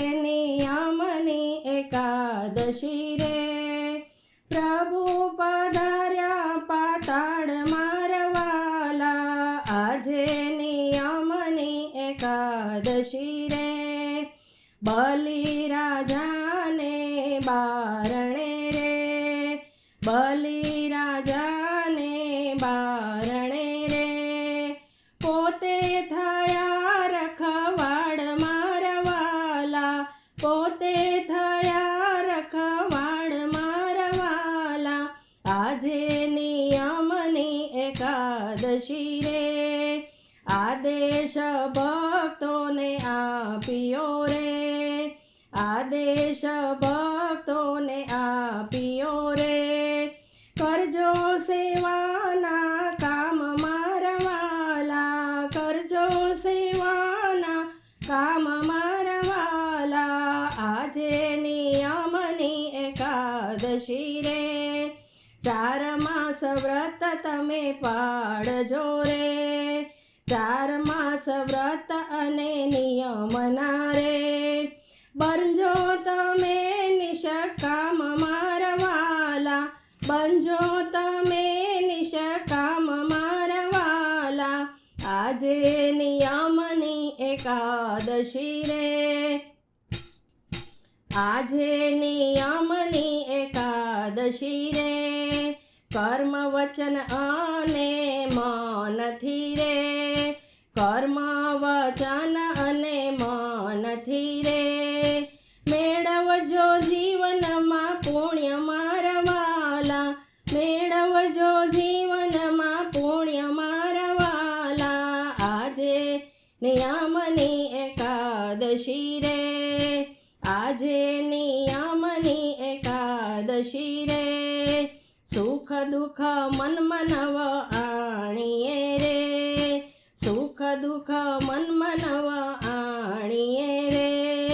નિયમની એકાદશી રે. પ્રભુ પધાર્યા પાતાળ મારવાલા. આજે નિયમની એકાદશી રે. બલિ રાજા પોતે થયા રખવાણ મારવાલા આજે નિયમની એકાદશી રે. આદેશ ભક્તોને આપ્યો રે. આદેશ ભક્તોને આપ્યો રે. કરજો સેવાના કામ મારવાલા કરજો સેવાના કામ ચાર માસ વ્રત તમે પાડજો રે. ચાર માસ વ્રત અને નિયમના રે. બનજો તમે નિષકામ મારવાલા. બનજો તમે નિષકામ મારવાલા. આજે નિયમની એકાદશી રે. આજે નિયમની એકાદશી રે. કર્મ વચન અને મનથી રે. કર્મ વચન અને મનથી રે. મેળવજો જીવનમાં પુણ્ય મારવાલા. મેળવજો જીવનમાં પુણ્ય મારવાલા. આજે નિયમની એકાદશી રે. આજે નિયમની એકાદશી રે. સુખ દુઃખ મન મનવ આણીએ રે. સુખ દુઃખ મન મનવ આણીએ રે.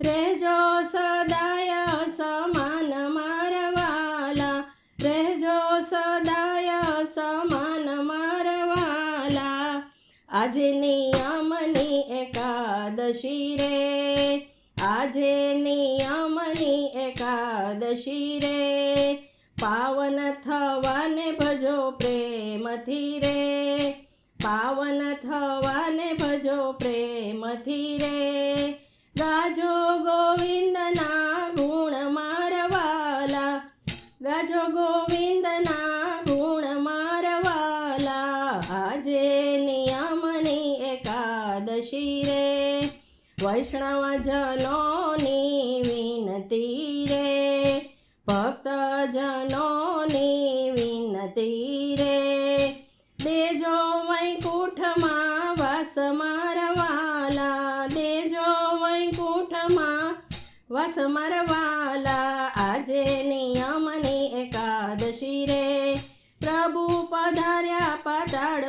રહેજો સદાય સમાન મારવાલા. રહેજો સદાય સમાન મારવાલા. આજે નિયમની એકાદશી રે. આજે નિયમની એકાદશી રે. પાવન થવાને ભજો પ્રેમથી રે. પાવન થવાને ભજો પ્રેમથી રે. ગાજો ગોવિંદના ગુણ મારવાલા. ગાજો ગોવિંદના ગુણ મારવાલા. આજે નિયમની એકાદશી રે. વૈષ્ણવ જનોની વિનતી રે, ભક્તજનોની વિનતી રે. દેજો વૈકુંઠમાં વાસ મારવાલા, દેજો વૈકુંઠમાં વાસ મારવાલા. આજે નિયમની એકાદશી રે, પ્રભુ પધાર્યા પાતાળ